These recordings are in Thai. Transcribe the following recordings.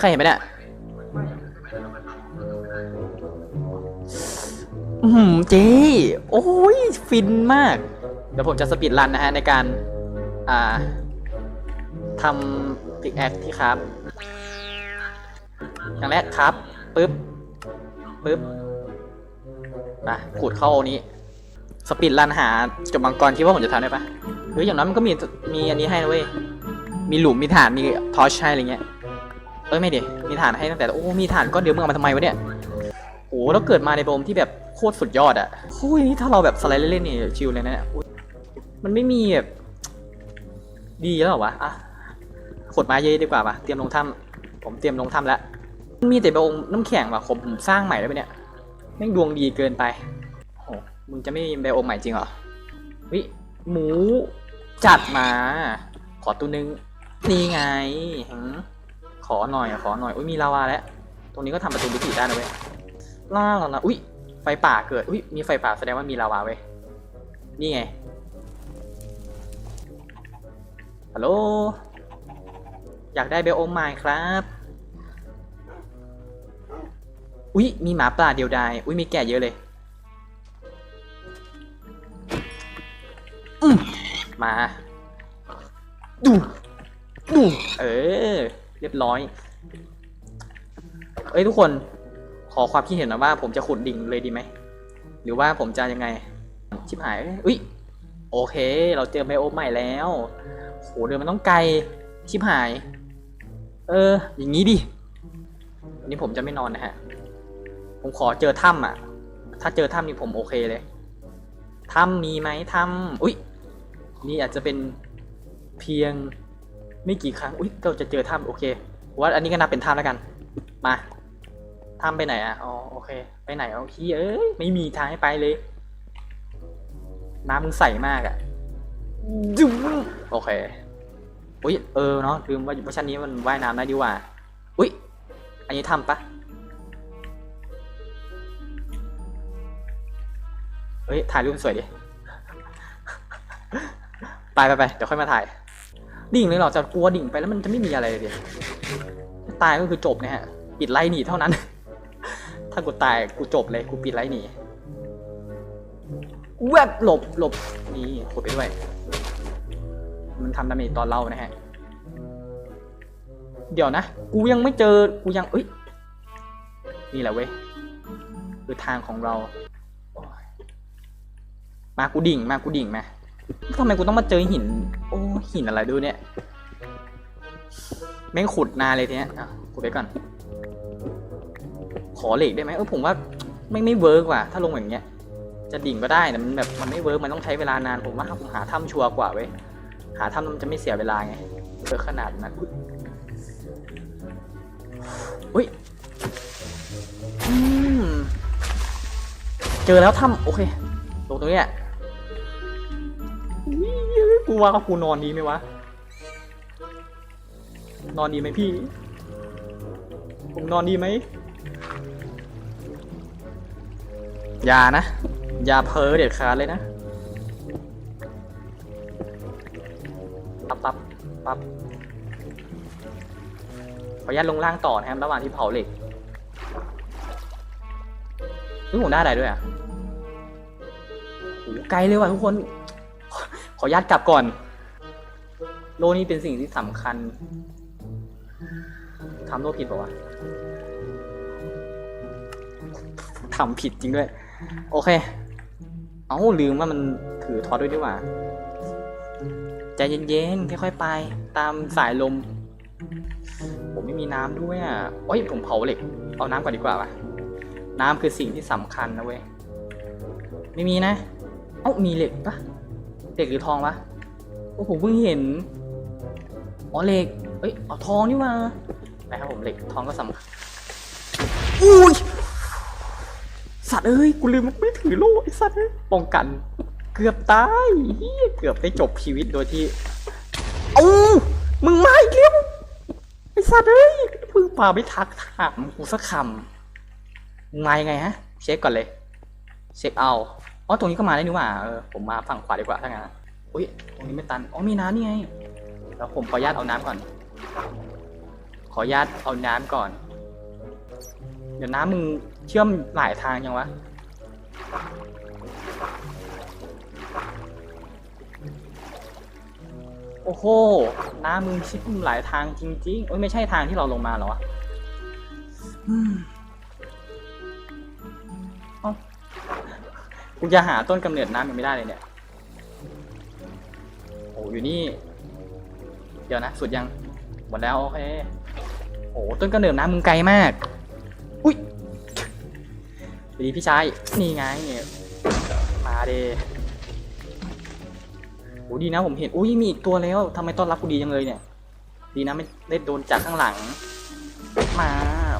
ใครเห็นไหมเนี่ยอืมเจ๊โอ้ย ฟินมาก เดี๋ยวผมจะสปีดรันนะฮะ ในการ อ่าทำพิกแอคที่ครับ อย่างแรกครับปึ๊บปึ๊บมาขูดเข้านี้ สปีดรันหาจบมังกรคิดว่าผมจะทำได้ปะหรืออย่างน้อยมันก็มีมีอันนี้ให้นะเว้ย มีหลุมมีฐานมีทอร์ชให้อะไรเงี้ย เอ้ยไม่ดิมีฐานให้ตั้งแต่โอ้มีฐานก้อนเดียวมึงเอามาทำไมวะเนี่ยโอ้แล้วเกิดมาในโดมที่แบบโคตรสุดยอดอะโอ้ยนี่ถ้าเราแบบสไลด์เล่นๆนี่ชิลเลยนะเนี่ยมันไม่มีแบบดีแล้วเหรอวะอะขดมาเยอะดีกว่าปะเตรียมลงถ้ำผมเตรียมลงถ้ำแล้วมีแต่โดมน้ำแข็งว่ะผมผมสร้างใหม่ได้ปะเนี่ยแม่งดวงดีเกินไปโอ้มึงจะไม่มีไบโอมใหม่จริงเหรอวิหมูจัดมา ขอตัวนึง นี่ไงหืม อหน่อยขอหน่อยอุ้ยมีลาวาแล้วตรงนี้ก็ทำประตูมิติได้นะเว้ยล่าแล้วนะอุ้ยไฟป่าเกิดอุ้ยมีไฟป่าแสดงว่ามีลาวาเว้ยนี่ไงฮัลโหลอยากได้เบลโอมไมครับอุ้ยมีหมาป่าเดียวดายอุ้ยมีแกะเยอะเลยอืมมาดูดูเออ เรียบร้อย เอ้ยทุกคนขอความคิดเห็นหนะว่าผมจะขุดดิ่งเลยดีไหม หรือว่าผมจะยังไง ชิบหายอุ้ยโอเค เราเจอไบโอใหม่แล้วโหเดินมันต้องไกล ชิบหาย เออ อย่างนี้ดิวันนี้ผมจะไม่นอนนะฮะ ผมขอเจอถ้ำอะ ถ้าเจอถ้ำนี่ผมโอเคเลย ถ้ำมีไหมถ้ำอุ้ยนี่อาจจะเป็นเพียง ไม่กี่ครั้ง อุ้ยเราจะเจอถ้ำโอเคว่าอันนี้ก็นับเป็นถ้ำแล้วกัน มาถ้ำไปไหนอะ อ๋อ โอเค ไปไหนเอาขี้เอ้ย ไม่มีทางให้ไปเลย น้ำมึงใสมากอะจุ๊บโอเค อุ้ย เออเนาะลืมว่าว่าชั้นนี้มันว่ายน้ำได้ดีกว่า อุ้ย อันนี้ถ้ำปะเฮ้ย ถ่ายรูปสวยดิ ไปไปไป เดี๋ยวค่อยมาถ่าย ดิ่งเลยเหรอจะกลัวดิ่งไปแล้วมันจะไม่มีอะไรเลยตายก็คือจบนะฮะ ปิดไลน์หนีเท่านั้น ถ้ากูตายกูจบเลยกูปิดไลน์หนีแวบหลบหลบนี่กดไปด้วย มันทำดาเมจตอนเล่านะฮะ เดี๋ยวนะ กูยังไม่เจอ กูยังเอ้ย นี่แหละเว้ย คือทางของเรา มากูดิ่ง มากูดิ่งมา ทำไมกูต้องมาเจอหิน โอ้หินอะไรดูเนี่ยแม่งขุดนานเลยทีเนี้ยอะขุดไปก่อน ขอเหล็กได้ไหมเออผมว่าไม่ไม่เวิร์กว่ะถ้าลงอย่างเงี้ย จะดิ่งก็ได้แต่มันแบบมันไม่เวิร์กมันต้องใช้เวลานานผมว่าผมหาถ้ำชัวร์กว่าเว้ยหาถ้ำมันจะไม่เสียเวลาไงเออขนาดนั้นอุ้ยอืมเจอแล้วถ้ำโอเคลงตรงเนี้ย กูว่ากูนอนดีไหมวะ นอนดีไหมพี่ ผมนอนดีไหม อย่านะ อย่าเพ้อเด็ดขาดเลยนะ ปั๊บปั๊บปั๊บขออนุญาตลงล่างต่อนะครับ ระหว่างที่เผาเหล็กนี่ผมได้อะไรด้วยอะโอ้โหไกลเลยว่ะทุกคน ขออนุญาตกลับก่อน โลนี่เป็นสิ่งที่สำคัญทำโลผิดป่าวะทำผิดจริงด้วย โอเค เอ้าลืมว่ามันถือทอดด้วยดีกว่าใจเย็นๆค่อยๆไป ตามสายลม ผมไม่มีน้ำด้วยอะโอ้ยผมเผาเหล็ก เอาน้ำก่อนดีกว่าว่ะ น้ำคือสิ่งที่สำคัญนะเว้ย ไม่มีนะ เอ้ามีเหล็กปะ เหล็กหรือทองวะโอ้ผมเพิ่งเห็นอ๋อเหล็กเอ้ยอ๋อทองนี่มานะครับผมเหล็กทองก็สำคัญอุ้ยสัตว์เอ้ยกูลืมไม่ถือโล่ไอ้สัตว์เอ้ยป้องกัน เกือบตายเหี้ยเกือบได้จบชีวิตโดยที่เอ้ามึงมาอีกแล้วไอ้สัตว์เอ้ยเพิ่งมาไม่ทักถามกูสักคำมึงมายังไงฮะ เช็คก่อนเลย เช็คเอา อ๋อตรงนี้ก็มาได้นี่หว่าเออผมมาฝั่งขวาดีกว่าถ้างั้นอะอุ้ยตรงนี้ไม่ตันอ๋อมีน้ำนี่ไงแล้วผมขออนุญาตเอาน้ำก่อน ขออนุญาตเอาน้ำก่อน เดี๋ยวน้ำมึงเชื่อมหลายทางยังวะโอ้โห น้ำมึงเชื่อมหลายทางจริงๆโอ้ยไม่ใช่ทางที่เราลงมาหรอวะ กูจะหาต้นกำเนิดน้ำยังไม่ได้เลยเนี่ย โอ้อยู่นี่ เดี๋ยวนะ สุดยัง หมดแล้วโอเค โอ้ต้นกำเนิดน้ำมึงไกลมาก อุ้ยดีพี่ชาย นี่ไงมาเดโอ้ดีนะผมเห็น อุ้ยมีอีกตัวแล้วทำไมต้อนรับกูดีจังเลยเนี่ย ดีนะไม่ได้โดนจากข้างหลัง มา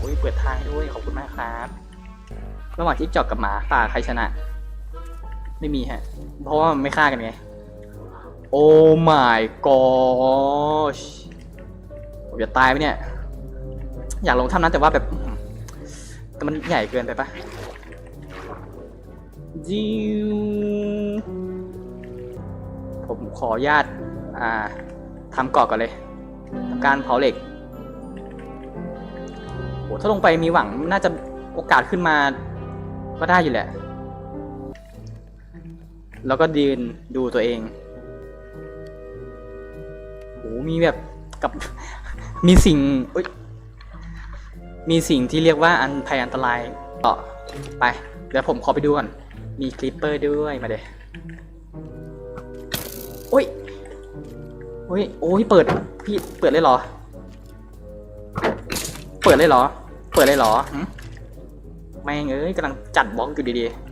อุ้ยเปิดทางด้วยขอบคุณมากครับ ระหว่างที่จอกกับหมาป่าใครชนะ ไม่มีฮะ เพราะว่ามันไม่ฆ่ากันไง โอ้ my gosh ผมจะตายไหมเนี่ย อยากลงถ้ำนั้นแต่ว่าแบบ แต่มันใหญ่เกินไปปะจิวผมขออนุญาตอ่าทำเกาะก่อนเลยทำการเผาเหล็กโหถ้าลงไปมีหวังน่าจะโอกาสขึ้นมาก็ได้อยู่แหละ แล้วก็ยืนดูตัวเองโหมีแบบกับ มีสิ่งมีสิ่งที่เรียกว่าอันภัยอันตรายต่อไปเดี๋ยวผมขอไปดูก่อน มีคลิปเปอร์ด้วยมาเดโอ้ยโอ้ยโอ้ยเปิดพี่เปิดเลยเหรอ เปิดเลยเหรอ เปิดเลยเหรอหึแม่งเอ้ยกำลังจัดบล็อกอยู่ดีๆ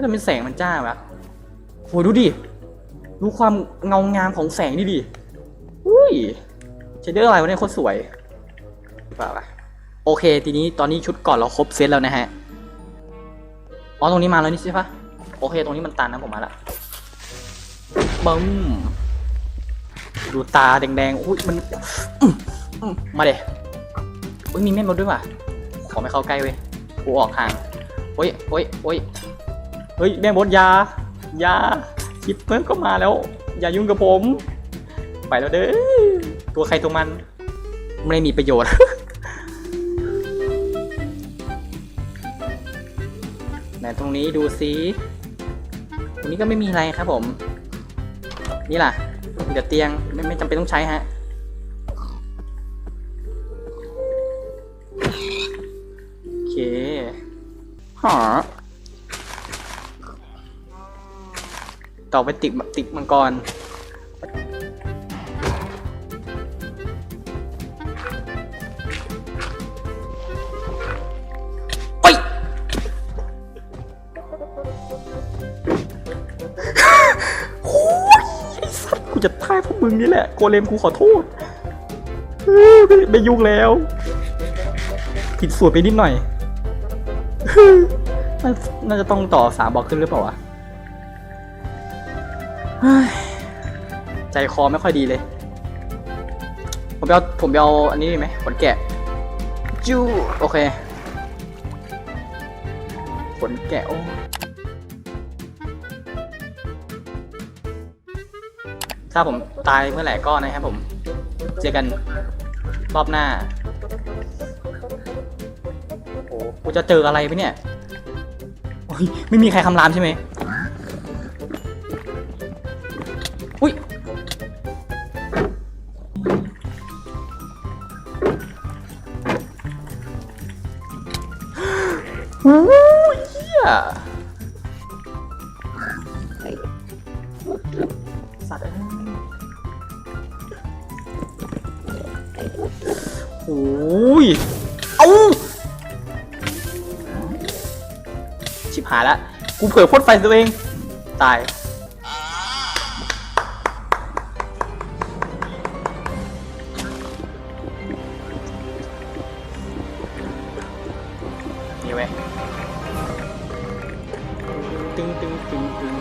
ก็จะเป็นแสงมันจ้าวะโหดูดิ ดูความเงางามของแสงนี่ดิ อุ้ยเชดเดอร์อะไรวะเนี่ยโคตรสวยเปล่าปะโอเค ทีนี้ตอนนี้ชุดก่อนเราครบเซตแล้วนะฮะ อ๋อ ตรงนี้มาแล้วนี่ใช่ปะโอเค ตรงนี้มันตันนะผมมาละบึ้มดูตาแดงๆ อุ้ยมันมาเดอุ้ยมีแม่มดด้วยว่ะ ขอไม่เข้าใกล้เว้ย กูออกห่าง โอ้ยโอ้ยโอ้ย เฮ้ยแม่มดยายาคิปเปอร์ก็มาแล้ว อย่ายุ่งกับผม ไปแล้วเด้อตัวใครตัวมัน ไม่ได้มีประโยชน์ ไหนตรงนี้ดูซิตรงนี้ก็ไม่มีอะไรครับผม นี่ล่ะมีแต่เตียงไม่ไม่จำเป็นต้องใช้ฮะโอเคหอ ต่อไปติดติดมังกรโอ้ยโอ้ยสัตว์กูจะตายพราะมึงนี่แหละ โกเลมกูขอโทษเออไม่ไม่ยุ่งแล้ว ผิดสูตรไปนิดหน่อย น่าจะต้องต่อสามบล็อกขึ้นหรือเปล่าวะ ใจคอไม่ค่อยดีเลย ผมไปเอาผมไปเอาอันนี้ดีไหมขนแกะจูโอเคขนแกะโอ้ถ้าผมตายเมื่อไหร่ก็นะครับผม เจอกันรอบหน้า โอ้กูจะเจออะไรไปเนี่ยโอ้ยไม่มีใครคำรามใช่ไหม โอ้ย เอาชิบหายละ กูเผลอพ่นไฟตัวเอง ตาย นี่เว้ยตึงตึงตึงตึง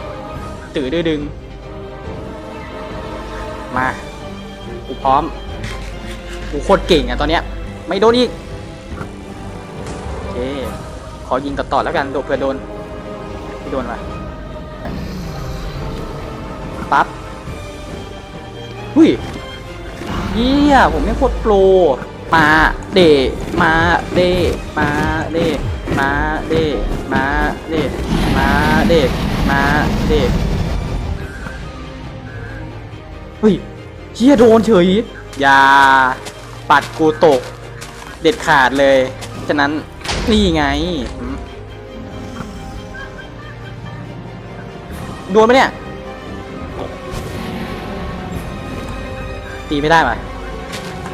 ตื่นดื้อดึง มา กูพร้อม กูโคตรเก่งอะตอนเนี้ย ไม่โดนอีก โอเค ขอยิงต่อๆแล้วกันโดนเพื่อโดนไม่โดนว่ะปั๊บหุ้ยยฮียผมไม่โคตรโปร มาเดมาเดมาเดมาเดมาเดมาเดมาเดเฮ้ยเฮียโดนเฉยอย่า ปัดกูตก เด็ดขาดเลย ฉะนั้นนี่ไงหืมโดนไหมเนี่ย ตีไม่ได้ป่ะ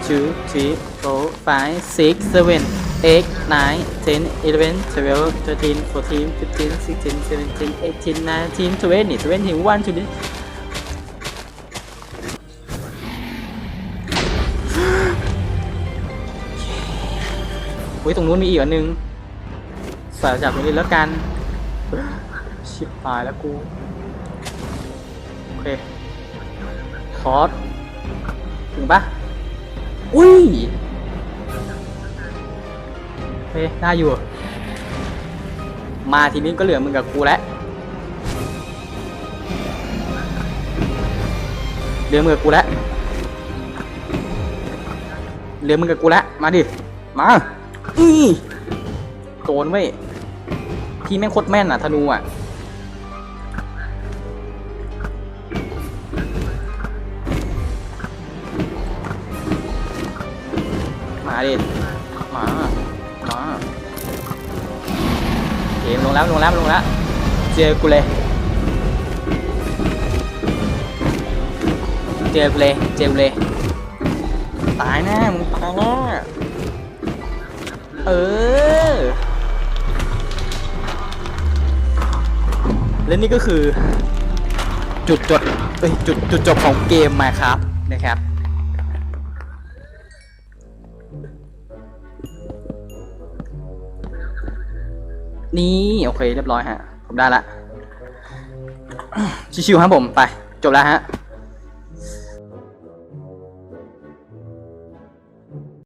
two three four five six seven eight nine ten eleven twelve thirteen fourteen fifteen sixteen seventeen eighteen nineteen twenty twenty one twenty อุ้ยตรงนู้นมีอีกอันนึงใส่จากตรงนี้แล้วกัน ชิบหายแล้วกู โอเคคอร์สถึงปะอุ้ยเฮ้ยได้อยู่ มาทีนี้ก็เหลือมึงกับกูแล้วเหลือมึงกับกูแล้วเหลือมึงกับกูแล้วมาดิ มา อีโดนเว้ยพี่แม่งโคตรแม่นอะธนูอะมาดิมามาเกมลงแล้วลงแล้วลงแล้วเจอกูเลยเจอกูเลยเจอกูเลยตายแน่มึงตายแน่ เออ และนี่ก็คือ จุดจบเอ้ยจุดจุดจบของเกมมาครับนะครับนี่ โอเค เรียบร้อยฮะ ผมได้ละ ชิวๆครับผม ไป จบแล้วฮะ